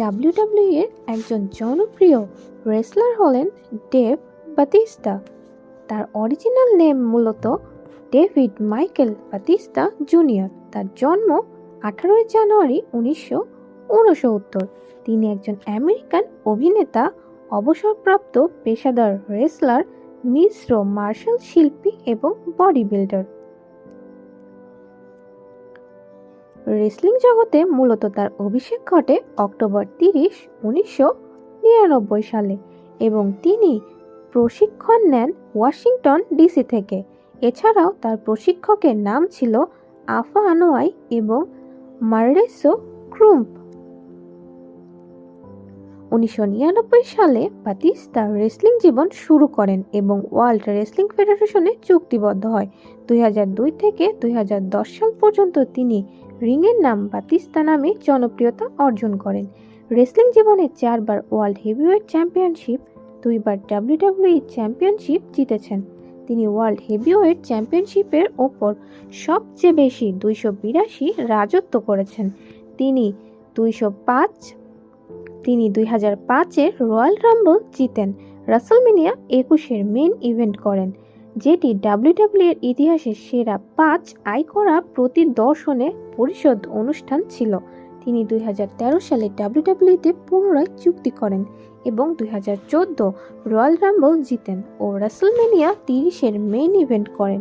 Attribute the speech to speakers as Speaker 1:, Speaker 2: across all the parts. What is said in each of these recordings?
Speaker 1: WWE এর একজন জনপ্রিয় রেসলার হলেন ডেভ বাতিস্তা। তার অরিজিনাল নেম মূলত ডেভিড মাইকেল বাতিস্তা জুনিয়র। তার জন্ম আঠারোই জানুয়ারি উনিশশো উনসত্তর। তিনি একজন আমেরিকান অভিনেতা, অবসরপ্রাপ্ত পেশাদার রেসলার, মিশ্র মার্শাল শিল্পী এবং বডি বিল্ডার। রেসলিং জগতে মূলত তার অভিষেক ঘটে অক্টোবর তিরিশ, উনিশশো নিরানব্বই সালে এবং তিনি প্রশিক্ষণ নেন ওয়াশিংটন ডিসি থেকে। এছাড়াও তার প্রশিক্ষকের নাম ছিল আফা আনোয়াই এবং মার্রেসো ক্রুম্প। উনিশশো নিরানব্বই সালে বাতিস তার রেসলিং জীবন শুরু করেন এবং ওয়ার্ল্ড রেসলিং ফেডারেশনে চুক্তিবদ্ধ হয়। দুই হাজার দুই থেকে দুই হাজার দশ সাল পর্যন্ত তিনি রিংয়ের নাম বাতিস্তা নামে জনপ্রিয়তা অর্জন করেন। রেসলিং জীবনে চারবার ওয়ার্ল্ড হেভিওয়েট চ্যাম্পিয়নশিপ, দুইবার ডাব্লিউডাব্লিউই চ্যাম্পিয়নশিপ জিতেছেন। তিনি ওয়ার্ল্ড হেভিওয়েট চ্যাম্পিয়নশিপের ওপর সবচেয়ে বেশি দুইশো বিরাশি রাজত্ব করেছেন। তিনি দুইশো পাঁচ, তিনি দুই হাজার পাঁচের রয়্যাল রাম্বল জিতেন। রাসেলমিনিয়া একুশের মেন ইভেন্ট করেন। যেটি ডাব্লিউডাব্লিউ এর ইতিহাসে সেরা পাঁচ আয় করা প্রতিদর্শনে পরিষদ অনুষ্ঠান ছিল। তিনি দুই হাজার তেরো সালে ডাব্লিউডাব্লিউতে পুনরায় চুক্তি করেন এবং দুই হাজার চোদ্দ রয়্যাল রাম্বল জিতেন ও রাসেলমেনিয়া তিরিশের মেইন ইভেন্ট করেন।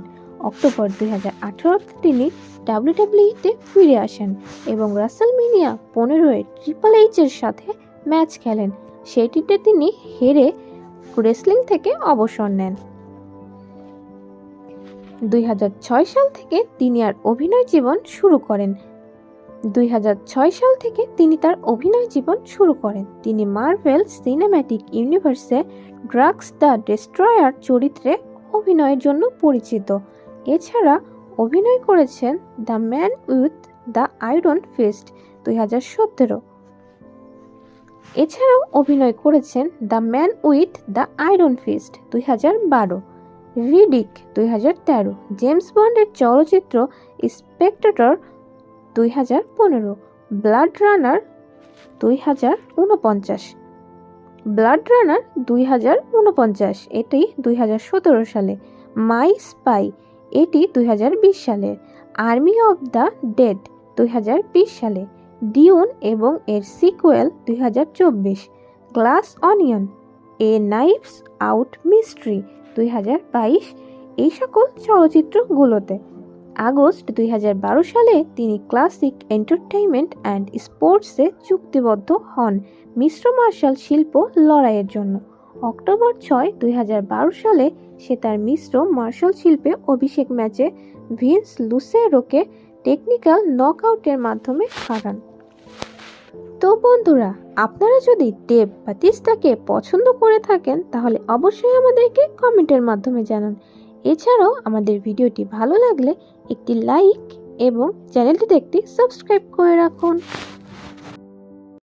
Speaker 1: অক্টোবর দুই হাজার তিনি ডাব্লিউডাব্লিউতে ফিরে আসেন এবং রাসেলমেনিয়া পনেরোয় ট্রিপল এইচের সাথে ম্যাচ খেলেন। সেটিতে তিনি হেরে রেসলিং থেকে অবসর নেন। দুই হাজার ছয় সাল থেকে তিনি আর অভিনয় জীবন শুরু করেন। দুই হাজার ছয় সাল থেকে তিনি তার অভিনয় জীবন শুরু করেন। তিনি মার্ভেল সিনেম্যাটিক ইউনিভার্সে ড্রাগস দ্য ডেস্ট্রয়ার চরিত্রে অভিনয়ের জন্য পরিচিত। এছাড়া অভিনয় করেছেন the man with the iron fist দুই হাজার সতেরো। এছাড়াও অভিনয় করেছেন the man with the iron fist দুই হাজার বারো। রিডিক দুই হাজার তেরো, জেমস বন্ডের চলচ্চিত্র স্পেক্টেটর দুই হাজার পনেরো, ব্লাড রানার দুই হাজার উনপঞ্চাশ। ব্লাড রানার দুই হাজার উনপঞ্চাশ, এটি দুই হাজার সতেরো সালে। মাই স্পাই, এটি দুই হাজার বিশ সালে। আর্মি অফ দ্য ডেড, দুই হাজার বিশ সালে। ডিউন এবং এর সিকুয়েল, দুই হাজার চব্বিশ। Glass onion, a knives out mystery দুই হাজার বাইশ এই সকল চলচ্চিত্রগুলোতে। আগস্ট দুই হাজার বারো সালে তিনি ক্লাসিক এন্টারটেইনমেন্ট অ্যান্ড স্পোর্টসে চুক্তিবদ্ধ হন মিশ্র মার্শাল শিল্প লড়াইয়ের জন্য। অক্টোবর ছয় দুই সালে সে তার মিশ্র মার্শাল শিল্পে অভিষেক ম্যাচে ভিন্স লুসেরোকে টেকনিক্যাল নকআউটের মাধ্যমে হারান। তো বন্ধুরা, আপনারা যদি দেব বা তিস্তাকে পছন্দ করে থাকেন, তাহলে অবশ্যই আমাদেরকে কমেন্টের মাধ্যমে জানান। এছাড়াও আমাদের ভিডিওটি ভালো লাগলে একটি লাইক এবং চ্যানেলটিতে একটি সাবস্ক্রাইব করে রাখুন।